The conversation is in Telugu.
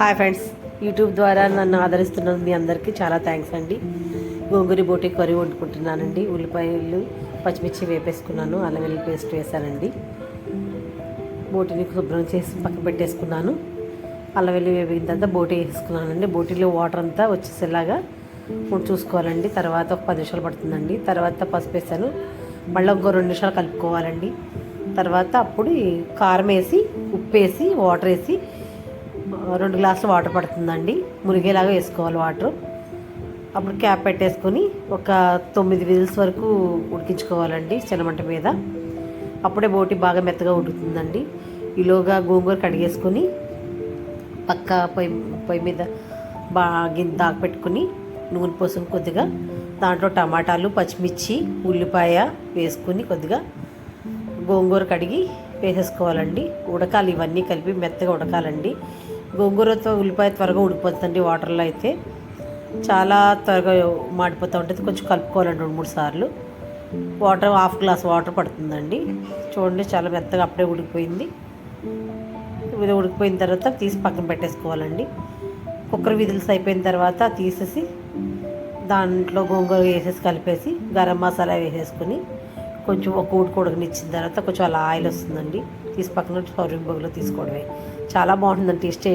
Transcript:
Hi friends. యూట్యూబ్ ద్వారా నన్ను ఆదరిస్తున్న మీ అందరికీ చాలా థ్యాంక్స్ అండి. గోంగూరి బోటి కర్రీ వండుకుంటున్నానండి. ఉల్లిపాయలు పచ్చిమిర్చి వేపేసుకున్నాను అల్లం వెల్లుల్లి పేస్ట్ వేసానండి బోటిని శుభ్రం చేసి పక్కన పెట్టేసుకున్నాను. అల్లం వెల్లి వేపిన తర్వాత బోటి వేసుకున్నానండి బోటిలో వాటర్ అంతా వచ్చేసేలాగా ఇప్పుడు చూసుకోవాలండి. తర్వాత ఒక పది నిమిషాలు పడుతుందండి. తర్వాత పసుపు వేసాను. మళ్ళీ ఇంకో రెండు నిమిషాలు కలుపుకోవాలండి. తర్వాత అప్పుడు కారం వేసి ఉప్పు వేసి వాటర్ వేసి రెండు గ్లాసులు వాటర్ పడుతుందండి. మునిగేలాగా వేసుకోవాలి వాటర్. అప్పుడు క్యాప్ పెట్టేసుకొని ఒక తొమ్మిది విజిల్స్ వరకు ఉడికించుకోవాలండి చిన్నమంట మీద. అప్పుడే బోటి బాగా మెత్తగా ఉడుకుతుందండి. ఈలోగా గోంగూర కడిగేసుకొని పక్క పొయ్యి పొయ్యి మీద బాగా గిన్నె పెట్టుకుని నూనె పోసుకుని కొద్దిగా దాంట్లో టమాటాలు పచ్చిమిర్చి ఉల్లిపాయ వేసుకుని కొద్దిగా గోంగూర కడిగి వేసేసుకోవాలండి. ఉడకాలి ఇవన్నీ కలిపి మెత్తగా ఉడకాలండి. గోంగూరతో ఉల్లిపాయ త్వరగా ఉడికిపోతుందండి వాటర్లో అయితే. చాలా త్వరగా మాడిపోతూ ఉంటుంది. కొంచెం కలుపుకోవాలండి రెండు మూడు సార్లు. వాటర్ హాఫ్ గ్లాస్ వాటర్ పడుతుందండి. చూడండి చాలా మెత్తగా అప్పుడే ఉడికిపోయింది. ఇది ఉడికిపోయిన తర్వాత తీసి పక్కన పెట్టేసుకోవాలండి. కుక్కర్ విధులు అయిపోయిన తర్వాత తీసేసి దాంట్లో గోంగూర వేసేసి కలిపేసి గరం మసాలా వేసేసుకొని కొంచెం ఒక ఉడికి ఉడకనిచ్చిన తర్వాత కొంచెం అలా ఆయిల్ వస్తుందండి. తీసి పక్కన సౌరింగ్ బౌల్లో తీసుకోవడమే. చాలా బాగుంటుందండి టేస్ట్.